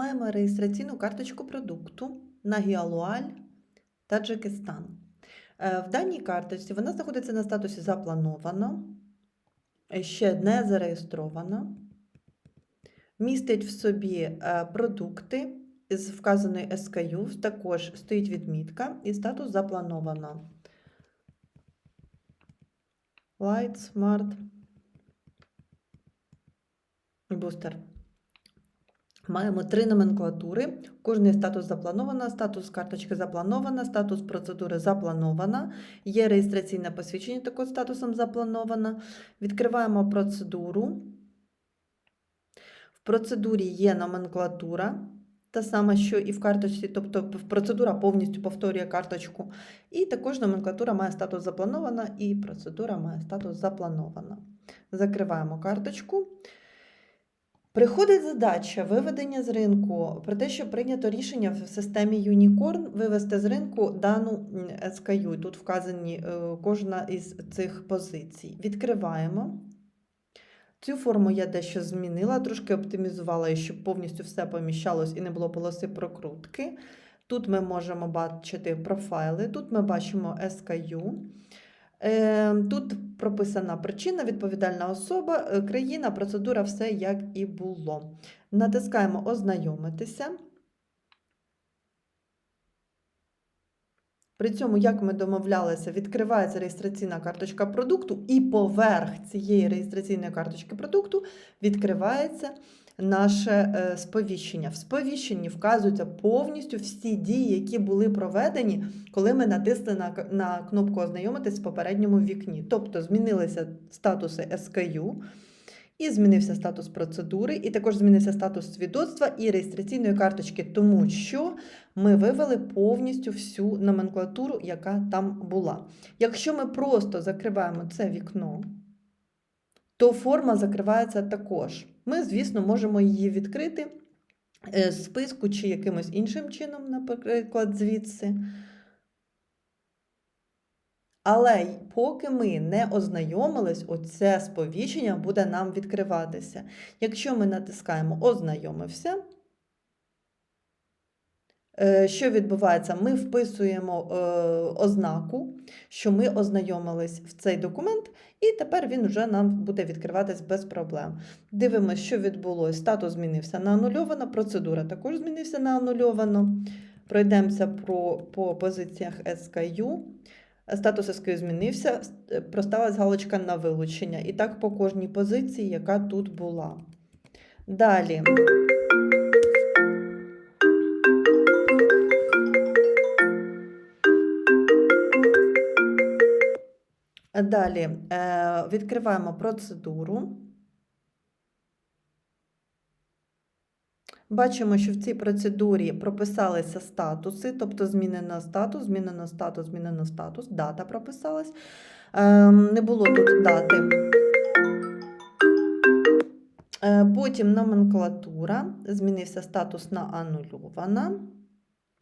Маємо реєстраційну карточку продукту на Гіалуаль Таджикистан. Е, В даній карточці вона знаходиться на статусі заплановано, е, ще не зареєстрована, містить в собі е, продукти з вказаної SKU, також стоїть відмітка і статус заплановано. Light, Smart, Booster. Маємо три номенклатури. Кожний статус заплановано, статус карточки запланована, статус процедури запланована. Є реєстраційне посвідчення також статусом заплановано. Відкриваємо процедуру. В процедурі є номенклатура, та сама, що і в карточці, тобто процедура повністю повторює карточку. І також номенклатура має статус запланована, і процедура має статус запланована. Закриваємо карточку. Приходить задача виведення з ринку про те, що прийнято рішення в системі Unicorn вивести з ринку дану SKU. Тут вказані е, кожна із цих позицій. Відкриваємо. Цю форму я дещо змінила, трошки оптимізувала, щоб повністю все поміщалось і не було полоси прокрутки. Тут ми можемо бачити профайли, тут ми бачимо SKU. Е, Тут прописана причина, відповідальна особа, е, країна, процедура, все як і було. Натискаємо Ознайомитися. При цьому, як ми домовлялися, відкривається реєстраційна карточка продукту, і поверх цієї реєстраційної карточки продукту відкривається наше е, сповіщення. В сповіщенні вказуються повністю всі дії, які були проведені, коли ми натисли на, на кнопку Ознайомитись в попередньому вікні. Тобто змінилися статуси SKU, і змінився статус процедури, і також змінився статус свідоцтва і реєстраційної карточки, тому що ми вивели повністю всю номенклатуру, яка там була. Якщо ми просто закриваємо це вікно, то форма закривається також. Ми, звісно, можемо її відкрити е, з списку чи якимось іншим чином, наприклад, звідси. Але поки ми не ознайомились, оце сповіщення буде нам відкриватися. Якщо ми натискаємо Ознайомився, що відбувається? Ми вписуємо е, ознаку, що ми ознайомились в цей документ, і тепер він вже нам буде відкриватись без проблем. Дивимося, що відбулося. Статус змінився на анульовано, процедура також змінився на анульовано. Пройдемося про, по позиціях SKU. Статус SKU змінився, с- проставилась галочка на вилучення. І так по кожній позиції, яка тут була. Далі. Далі е, відкриваємо процедуру. Бачимо, що в цій процедурі прописалися статуси, тобто змінено статус, змінено статус, змінено статус, дата прописалась. Ем, Не було тут дати. Е, Потім номенклатура, змінився статус на анульована.